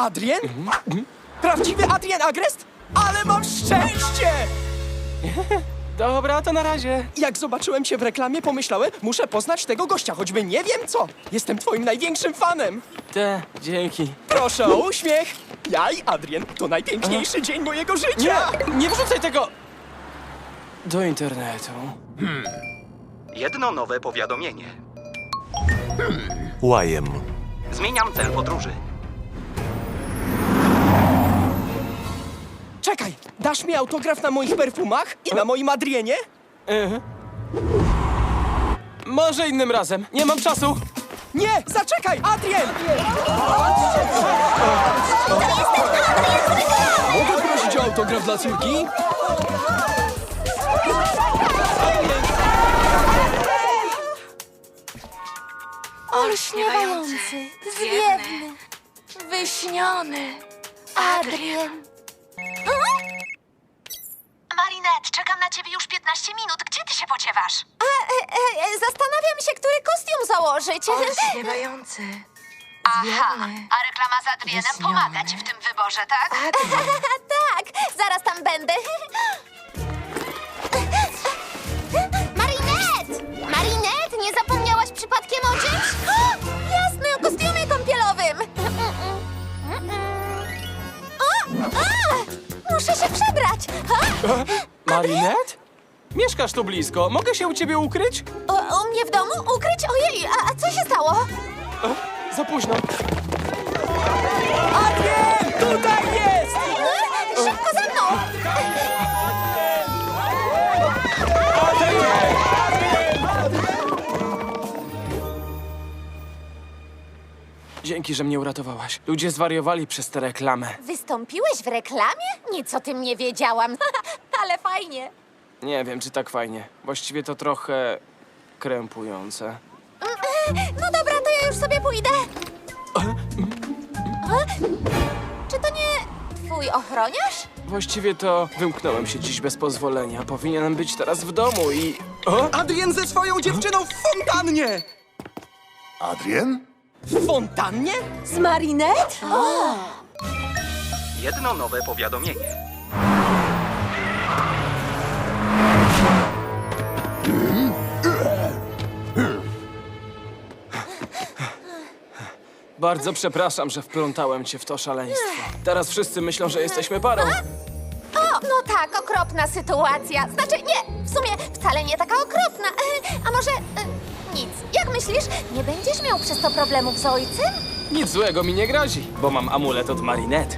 Adrien? Prawdziwy Adrien Agrest? Ale mam szczęście! Dobra, to na razie. Jak zobaczyłem cię w reklamie, pomyślałem, muszę poznać tego gościa, choćby nie wiem co. Jestem twoim największym fanem. Te, dzięki. Proszę o uśmiech. Ja i Adrien to najpiękniejszy dzień mojego Nie, życia. nie wrzucaj tego! Do internetu. Jedno nowe powiadomienie. Łajem. Zmieniam cel podróży. Czekaj, dasz mi autograf na moich perfumach i na moim Adrienie? Mhm. Może innym razem. Nie mam czasu. Nie, zaczekaj, Adrien! Mogę prosić o autograf dla córki? Olśniewający, zwiewny, wyśniony, Adrien. Czekam na ciebie już 15 minut. Gdzie ty się pociewasz? e, Zastanawiam się, który kostium założyć. Olśniewający. Aha, a reklama z Adrienem pomaga ci w tym wyborze, tak? tak, zaraz tam będę. Marinette! Marinette, nie zapomniałaś przypadkiem o czymś? Jasne, o kostiumie kąpielowym. O, a, muszę się przebrać. A, Marinette? Mieszkasz tu blisko. Mogę się u ciebie ukryć? o, u mnie w domu? Ukryć? Ojej, a, a co się stało? O, za późno. Tutaj Dzięki, że mnie uratowałaś. Ludzie zwariowali przez tę reklamę. Wystąpiłeś w reklamie? Nic o tym nie wiedziałam. Ale fajnie. Nie wiem, czy tak fajnie. Właściwie to trochę krępujące. No dobra, to ja już sobie pójdę. Czy to nie twój ochroniarz? Właściwie to wymknąłem się dziś bez pozwolenia. Powinienem być teraz w domu i... O! Adrien ze swoją dziewczyną w fontannie! Adrien? W fontannie? Z Marinette? Jedno nowe powiadomienie. Bardzo przepraszam, że wplątałem cię w to szaleństwo. Teraz wszyscy myślą, że jesteśmy parą. No tak, okropna sytuacja. Znaczy, nie, w sumie wcale nie taka okropna. A może... e, Nic. Jak myślisz, nie będziesz miał przez to problemów z ojcem? Nic złego mi nie grozi, bo mam amulet od Marinette.